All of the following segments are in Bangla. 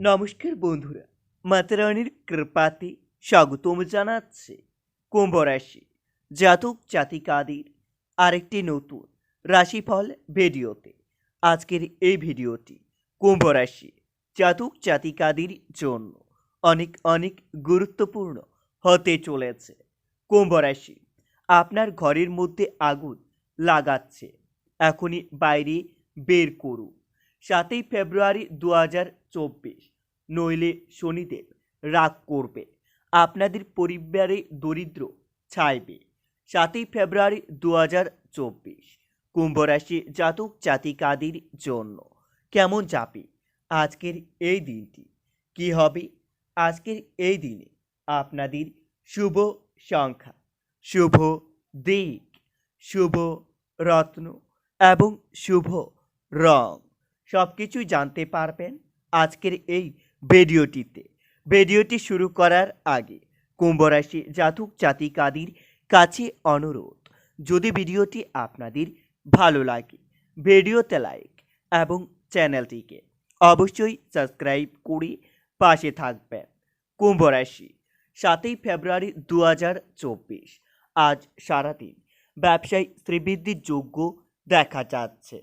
নমস্কার বন্ধুরা, মাতারানির কৃপাতে স্বাগতম জানাচ্ছে কুম্ভ রাশি জাতক জাতিকাদের আরেকটি নতুন রাশিফল ভিডিওতে। আজকের এই ভিডিওটি কুম্ভ রাশি জাতক জাতিকাদের জন্য অনেক অনেক গুরুত্বপূর্ণ হতে চলেছে। কুম্ভ রাশি আপনার ঘরের মধ্যে আগুন লাগাচ্ছে, এখনই বাইরে বের করুন। সাতই ফেব্রুয়ারি দু হাজার চব্বিশ। নইলে শনিদেব রাগ করবে। আপনাদের পরিবারে দরিদ্র ছাইবে। সাতই ফেব্রুয়ারি দু হাজার চব্বিশ। কুম্ভ রাশি জাতক জাতিকাদের জন্য। কেমন যাবে আজকের এই দিনটি? কি হবে আজকের এই দিনে? আপনাদের শুভ সংখ্যা, শুভ দিক, শুভ রত্ন এবং শুভ রং। সব কিছুই জানতে পারবেন আজকের এই ভিডিওটিতে। ভিডিওটি শুরু করার আগে কুম্ভ রাশি জাতক জাতিকাদের কাছে অনুরোধ, যদি ভিডিওটি আপনাদের ভালো লাগে, ভিডিওতে লাইক এবং চ্যানেলটিকে অবশ্যই সাবস্ক্রাইব করে পাশে থাকবেন। কুম্ভ রাশি, সাতই ফেব্রুয়ারি দু হাজার চব্বিশ, আজ সারাদিন ব্যবসায় শ্রীবৃদ্ধির যোগ্য দেখা যাচ্ছে।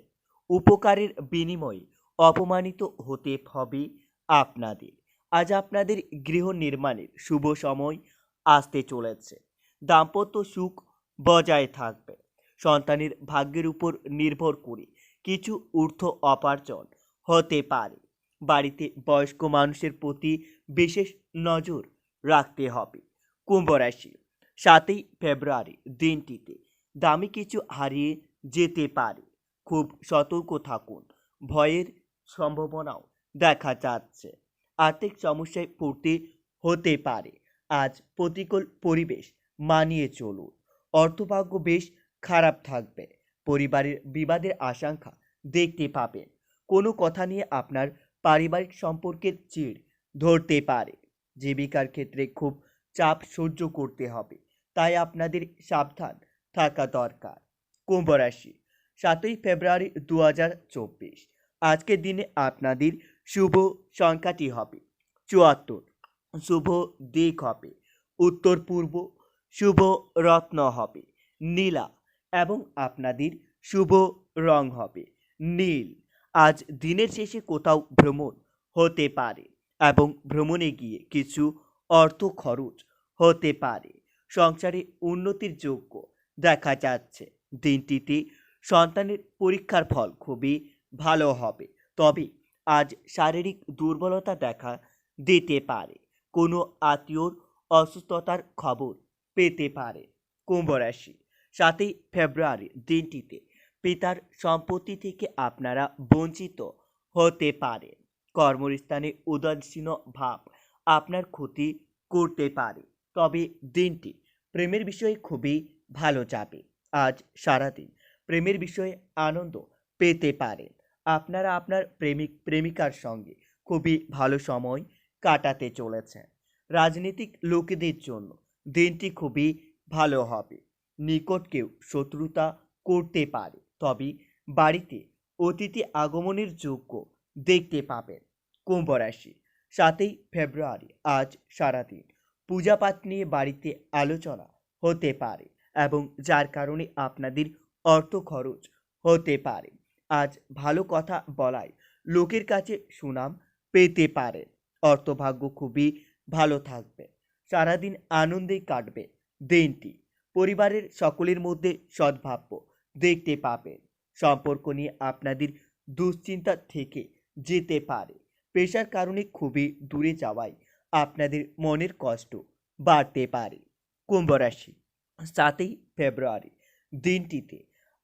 উপকারের বিনিময়ে অপমানিত হতে হবে আপনাদের। আজ আপনাদের গৃহ নির্মাণের শুভ সময় আসতে চলেছে। দাম্পত্য সুখ বজায় থাকবে। সন্তানের ভাগ্যের উপর নির্ভর করে কিছু ঊর্ধ্ব অপার্জন হতে পারে। বাড়িতে বয়স্ক মানুষের প্রতি বিশেষ নজর রাখতে হবে। কুম্ভ রাশি, সাতই ফেব্রুয়ারি দিনটিতে দামি কিছু হারিয়ে যেতে পারে। খুব সতর্ক থাকুন। ভয়ের সম্ভাবনাও দেখা যাচ্ছে। আর্থিক সমস্যায় পড়তে হতে পারে। আজ প্রতিকূল পরিবেশ মানিয়ে চলুন। অর্থভাগ্য বেশ খারাপ থাকবে। পরিবারের বিবাদের আশঙ্কা দেখতে পাবেন। কোনো কথা নিয়ে আপনার পারিবারিক সম্পর্কের চিড় ধরতে পারে। জীবিকার ক্ষেত্রে খুব চাপ সহ্য করতে হবে। তাই আপনাদের সাবধান থাকা দরকার। কুম্ভ রাশি, সাতই ফেব্রুয়ারি দু হাজার চব্বিশ। আজকের দিনে আপনাদের শুভ সংখ্যাটি হবে চুয়াত্তর। শুভ দিক হবে উত্তর পূর্ব। শুভ রত্ন হবে নীলা এবং আপনাদের শুভ রং হবে নীল। আজ দিনের শেষে কোথাও ভ্রমণ হতে পারে এবং ভ্রমণে গিয়ে কিছু অর্থ খরচ হতে পারে। সংসারে উন্নতির যোগ্য দেখা যাচ্ছে। দিনটিতে সন্তানের পরীক্ষার ফল খুবই ভালো হবে। তবে আজ শারীরিক দুর্বলতা দেখা দিতে পারে। কোনো আত্মীয়র অসুস্থতার খবর পেতে পারে। কুম্ভ রাশি, সাতই ফেব্রুয়ারি দিনটিতে পিতার সম্পত্তি থেকে আপনারা বঞ্চিত হতে পারে কর্মস্থানে উদাসীন ভাব আপনার ক্ষতি করতে পারে। তবে দিনটি প্রেমের বিষয়ে খুবই ভালো যাবে। আজ সারাদিন প্রেমের বিষয়ে আনন্দ পেতে পারেন। আপনারা আপনার প্রেমিক, প্রেমিকার সঙ্গে খুবই ভালো সময় কাটাতে চলেছেন রাজনৈতিক লোকেদের জন্য দিনটি খুবই ভালো হবে। নিকট কেউ শত্রুতা করতে পারে, তবে বাড়িতে অতিথি আগমনের যোগ্য দেখতে পাবেন। কুম্ভ রাশি, সাতই ফেব্রুয়ারি, আজ সারাদিন পূজাপাঠ নিয়ে বাড়িতে আলোচনা হতে পারে এবং যার কারণে আপনাদের অর্থ খরচ হতে পারে। আজ ভালো কথা বলায় লোকের কাছে সুনাম পেতে পারে। অর্থভাগ্য খুবই ভালো থাকবে। সারাদিন আনন্দে কাটবে দিনটি। পরিবারের সকলের মধ্যে সদ্ভাব্য দেখতে পাবেন। সম্পর্ক নিয়ে আপনাদের দুশ্চিন্তা থেকে যেতে পারে। পেশার কারণে খুবই দূরে যাওয়ায় আপনাদের মনের কষ্ট বাড়তে পারে। কুম্ভ রাশি সাতই ফেব্রুয়ারি। দিনটিতে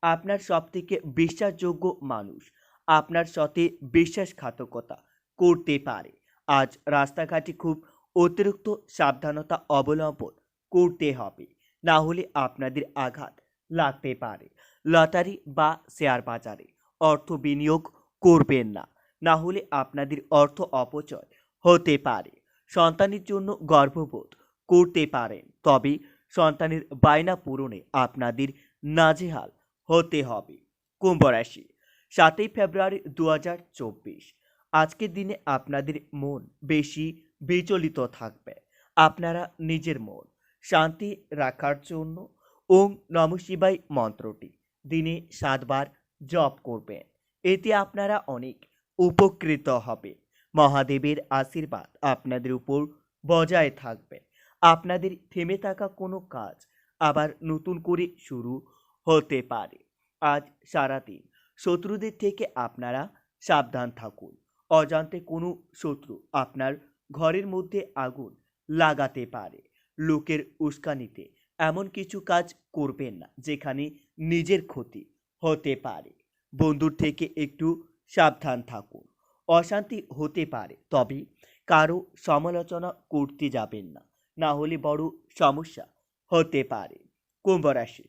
আপনার সবথেকে বিশ্বাসযোগ্য মানুষ, আপনার সাথে বিশ্বাসঘাতকতা করতে পারে। আজ রাস্তাঘাটে খুব অতিরিক্ত সাবধানতা অবলম্বন করতে হবে, না হলে আপনাদের আঘাত লাগতে পারে। লটারি বা শেয়ার বাজারে অর্থ বিনিয়োগ করবেন না না হলে আপনাদের অর্থ অপচয় হতে পারে। সন্তানের জন্য গর্ববোধ করতে পারেন, তবে সন্তানের বায়না পূরণে আপনাদের নাজেহাল হতে হবে। কুম্ভ রাশি, সাতই ফেব্রুয়ারি দু হাজার চব্বিশ। আজকের দিনে আপনাদের মন বেশি বিচলিত থাকবে। আপনারা নিজের মন শান্তি রাখার জন্য ওম নম শিবাই মন্ত্রটি দিনে সাতবার জপ করবেন। এতে আপনারা অনেক উপকৃত হবে মহাদেবের আশীর্বাদ আপনাদের উপর বজায় থাকবে। আপনাদের থেমে থাকা কোনো কাজ আবার নতুন করে শুরু হতে পারে। আজ সারাদিন শত্রুদের থেকে আপনারা সাবধান থাকুন। অজান্তে কোনো শত্রু আপনার ঘরের মধ্যে আগুন লাগাতে পারে। লোকের উস্কানিতে এমন কিছু কাজ করবেন না, যেখানে নিজের ক্ষতি হতে পারে। বন্ধুর থেকে একটু সাবধান থাকুন। অশান্তি হতে পারে, তবে কারও সমালোচনা করতে যাবেন না। না হলে বড় সমস্যা হতে পারে। কুম্ভ রাশি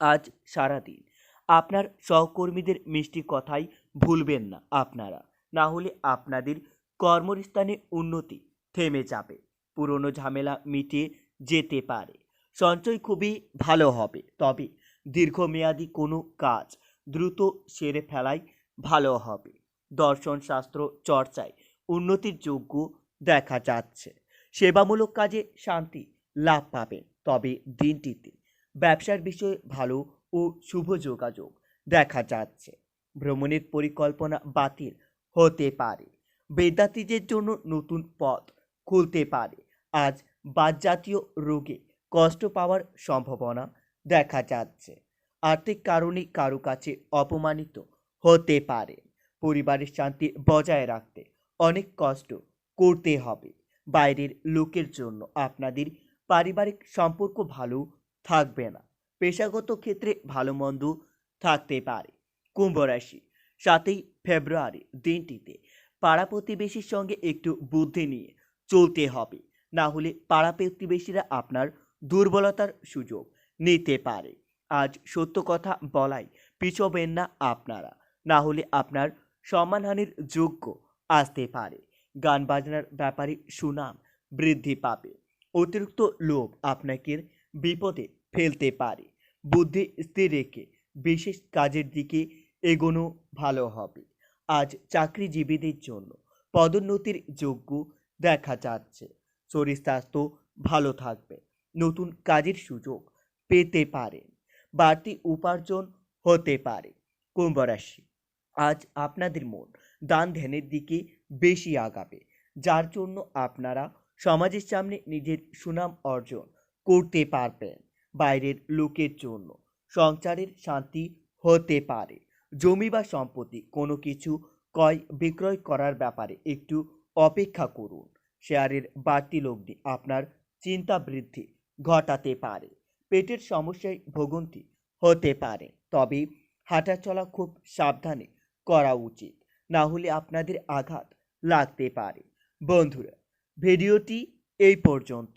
আজ সারাদিন। আপনার সহকর্মীদের মিষ্টি কথাই ভুলবেন না আপনারা। না হলে আপনাদের কর্মস্থানে উন্নতি থেমে যাবে। পুরনো ঝামেলা মিটিয়ে যেতে পারে। সঞ্চয় খুবই ভালো হবে। তবে দীর্ঘমেয়াদী কোনো কাজ দ্রুত সেরে ফেলাই ভালো হবে। দর্শন শাস্ত্র চর্চায় উন্নতির যোগ্য দেখা যাচ্ছে। সেবামূলক কাজে শান্তি লাভ পাবেন। তবে দিনটিতে ব্যবসার বিষয়ে ভালো ও শুভ যোগাযোগ দেখা যাচ্ছে। ভ্রমণের পরিকল্পনা বাতিল হতে পারে। বিদ্যার্থীদের জন্য নতুন পথ খুলতে পারে। আজ বাদজাতীয় রোগে কষ্ট পাওয়ার সম্ভাবনা দেখা যাচ্ছে। আর্থিক কারণে কারও কাছে অপমানিত হতে পারে। পরিবারের শান্তি বজায় রাখতে অনেক কষ্ট করতে হবে। বাইরের লোকের জন্য আপনাদের পারিবারিক সম্পর্ক ভালো থাকবে না। পেশাগত ক্ষেত্রে ভালো মন্দ থাকতে পারে। কুম্ভ রাশি, সাতই ফেব্রুয়ারি দিনটিতে পাড়া প্রতিবেশীর সঙ্গে একটু বুদ্ধি নিয়ে চলতে হবে। না হলে পাড়া প্রতিবেশীরা আপনার দুর্বলতার সুযোগ নিতে পারে। আজ সত্য কথা বলাই পিছবেন না আপনারা। না হলে আপনার সম্মানহানির যোগ্য আসতে পারে। গান বাজনার ব্যাপারে সুনাম বৃদ্ধি পাবে। অতিরিক্ত লোভ আপনাকে বিপদে ফেলতে পারে। বুদ্ধি স্থির রেখে বিশেষ কাজের দিকে এগোনো ভালো হবে। আজ চাকরিজীবীদের জন্য পদোন্নতির যোগ্য দেখা যাচ্ছে। শরীর স্বাস্থ্য ভালো থাকবে। নতুন কাজের সুযোগ পেতে পারেন বাড়তি উপার্জন হতে পারে। কুম্ভ রাশি। আজ আপনাদের মন দান ধ্যানের দিকে বেশি আগাবে। যার জন্য আপনারা সমাজের সামনে নিজের সুনাম অর্জন করতে পারবেন বাইরের লোকের জন্য সংসারের শান্তি হতে পারে। জমি বা সম্পত্তি কোনো কিছু ক্রয় বিক্রয় করার ব্যাপারে একটু অপেক্ষা করুন। শেয়ারের বাড়তি লগ্নি আপনার চিন্তা বৃদ্ধি ঘটাতে পারে। পেটের সমস্যায় ভোগান্তি হতে পারে। তবে হাঁটা চলা খুব সাবধানে করা উচিত। না হলে আপনাদের আঘাত লাগতে পারে। বন্ধুরা, ভিডিওটি এই পর্যন্ত